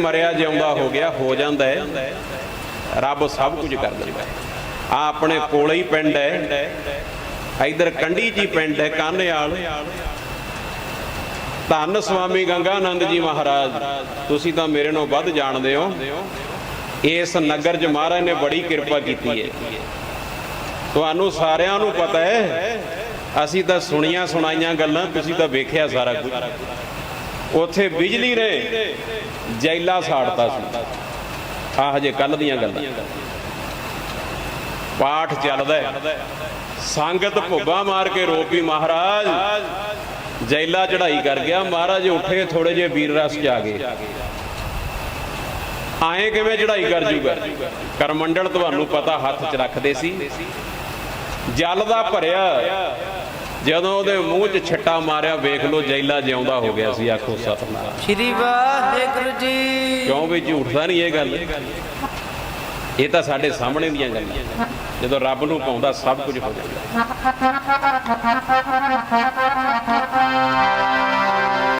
ਮਰਿਆ ਜਿਉਂਦਾ ਹੋ ਗਿਆ, ਹੋ ਜਾਂਦਾ ਹੈ। ਰੱਬ ਸਭ ਕੁਝ ਕਰ ਦਿੰਦਾ ਆ ਆਪਣੇ ਕੋਲੇ ਹੀ ਪਿੰਡ ਹੈ। ਇਧਰ ਕੰਢੀ ਜੀ ਪਿੰਡ ਹੈ ਕਾਨੇਵਾਲ ਧੰਨ ਸਵਾਮੀ ਗੰਗਾਨੰਦ ਜੀ ਮਹਾਰਾਜ, ਤੁਸੀਂ ਤਾਂ ਮੇਰੇ ਨਾਲੋਂ ਵੱਧ ਜਾਣਦੇ ਹੋ। ਇਸ ਨਗਰ 'ਚ ਮਹਾਰਾਜ ਨੇ ਬੜੀ ਕਿਰਪਾ ਕੀਤੀ ਹੈ। ਤੁਹਾਨੂੰ ਸਾਰਿਆਂ ਨੂੰ ਪਤਾ ਹੈ, ਅਸੀਂ ਤਾਂ ਸੁਣੀਆਂ ਸੁਣਾਈਆਂ ਗੱਲਾਂ, ਤੁਸੀਂ ਤਾਂ ਵੇਖਿਆ ਸਾਰਾ ਕੁਝ। ਉੱਥੇ ਬਿਜਲੀ ਨੇ ਜੈਲਾ ਸਾੜਤਾ ਸੀ। ਆਹ ਹਜੇ ਕੱਲ ਦੀਆਂ ਗੱਲਾਂ। ਪਾਠ ਚੱਲਦਾ ਸੰਗਤ ਭੁੱਬਾ ਮਾਰ ਕੇ ਰੋਪੀ, ਮਹਾਰਾਜ। ਜੈਲਾ ਚੜਾਈ ਕਰ ਗਿਆ। ਮਹਾਰਾਜ ਉੱਠੇ ਥੋੜੇ ਜੇ ਵੀਰ ਰਸ ਚ ਆ ਗਏ। ਆਏ ਕਿਵੇਂ ਚੜਾਈ ਕਰ ਜੂਗਾ? ਕਰਮੰਡਲ ਤੁਹਾਨੂੰ ਪਤਾ ਹੱਥ 'ਚ ਰੱਖਦੇ ਸੀ। ਜਲ ਦਾ ਭਰਿਆ। ਜਦੋਂ ਉਹਦੇ ਮੂੰਹ 'ਚ ਛੱਟਾ ਮਾਰਿਆ ਵੇਖ ਲਓ ਜੈਲਾ ਜਿਉਂਦਾ ਹੋ ਗਿਆ ਸੀ ਆਖੋ ਸਤਨਾਮ। ਸ਼੍ਰੀ ਵਾਹਿਗੁਰੂ ਜੀ। ਕਿਉਂ ਵੀ ਝੂਠਦਾ ਨਹੀਂ ਇਹ ਗੱਲ? ਇਹ ਤਾਂ ਸਾਡੇ ਸਾਹਮਣੇ ਦੀਆਂ ਗੱਲਾਂ। ਜਦੋਂ ਰੱਬ ਨੂੰ ਪਾਉਂਦਾ ਸਭ ਕੁਝ ਹੋ ਜਾਂਦਾ।